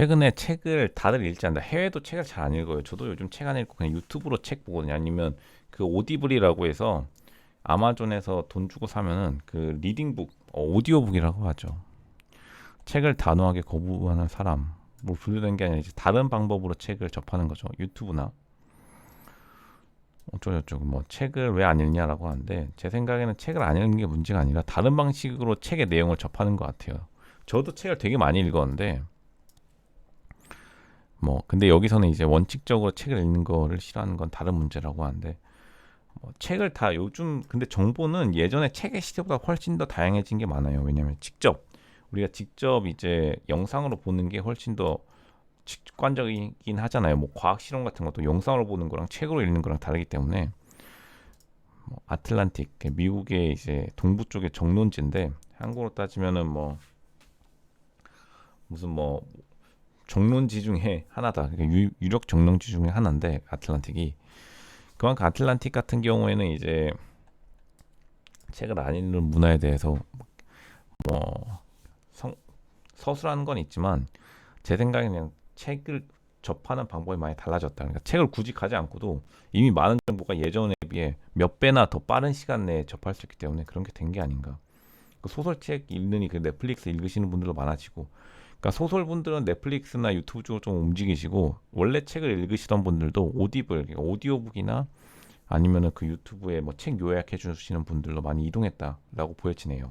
최근에 책을 다들 읽지 않는다. 해외도 책을 잘 안 읽어요. 저도 요즘 책 안 읽고 그냥 유튜브로 책 보거든요. 아니면 그 오디블이라고 해서 아마존에서 돈 주고 사면은 그 리딩북, 어, 오디오북이라고 하죠. 책을 단호하게 거부하는 사람, 뭐 분류된 게 아니라 이제 다른 방법으로 책을 접하는 거죠. 유튜브나 어쩌고저쩌고 뭐 책을 왜 안 읽냐라고 하는데 제 생각에는 책을 안 읽는 게 문제가 아니라 다른 방식으로 책의 내용을 접하는 것 같아요. 저도 책을 되게 많이 읽었는데 뭐 근데 여기서는 이제 원칙적으로 책을 읽는 거를 싫어하는 건 다른 문제라고 하는데 뭐 책을 다 요즘 근데 정보는 예전에 책의 시대보다 훨씬 더 다양해진 게 많아요. 왜냐하면 직접 우리가 직접 이제 영상으로 보는 게 훨씬 더 직관적이긴 하잖아요. 뭐 과학 실험 같은 것도 영상으로 보는 거랑 책으로 읽는 거랑 다르기 때문에 뭐 아틀란틱 미국의 이제 동부 쪽의 정론지인데 한국으로 따지면은 뭐 무슨 뭐 정론지 중에 하나다. 그러니까 유, 유력 정론지 중에 하나인데 아틀란틱이 그만큼 아틀란틱 같은 경우에는 이제 책을 안 읽는 문화에 대해서 뭐 성, 서술하는 건 있지만 제 생각에는 책을 접하는 방법이 많이 달라졌다. 그러니까 책을 굳이 가지 않고도 이미 많은 정보가 예전에 비해 몇 배나 더 빠른 시간 내에 접할 수 있기 때문에 그런 게 된 게 아닌가. 그 소설책 읽느니 그 넷플릭스 읽으시는 분들도 많아지고 그러니까 소설분들은 넷플릭스나 유튜브 쪽으로 좀 움직이시고 원래 책을 읽으시던 분들도 오디블, 그러니까 오디오북이나 아니면은 그 유튜브에 뭐 책 요약해 주시는 분들로 많이 이동했다라고 보여지네요.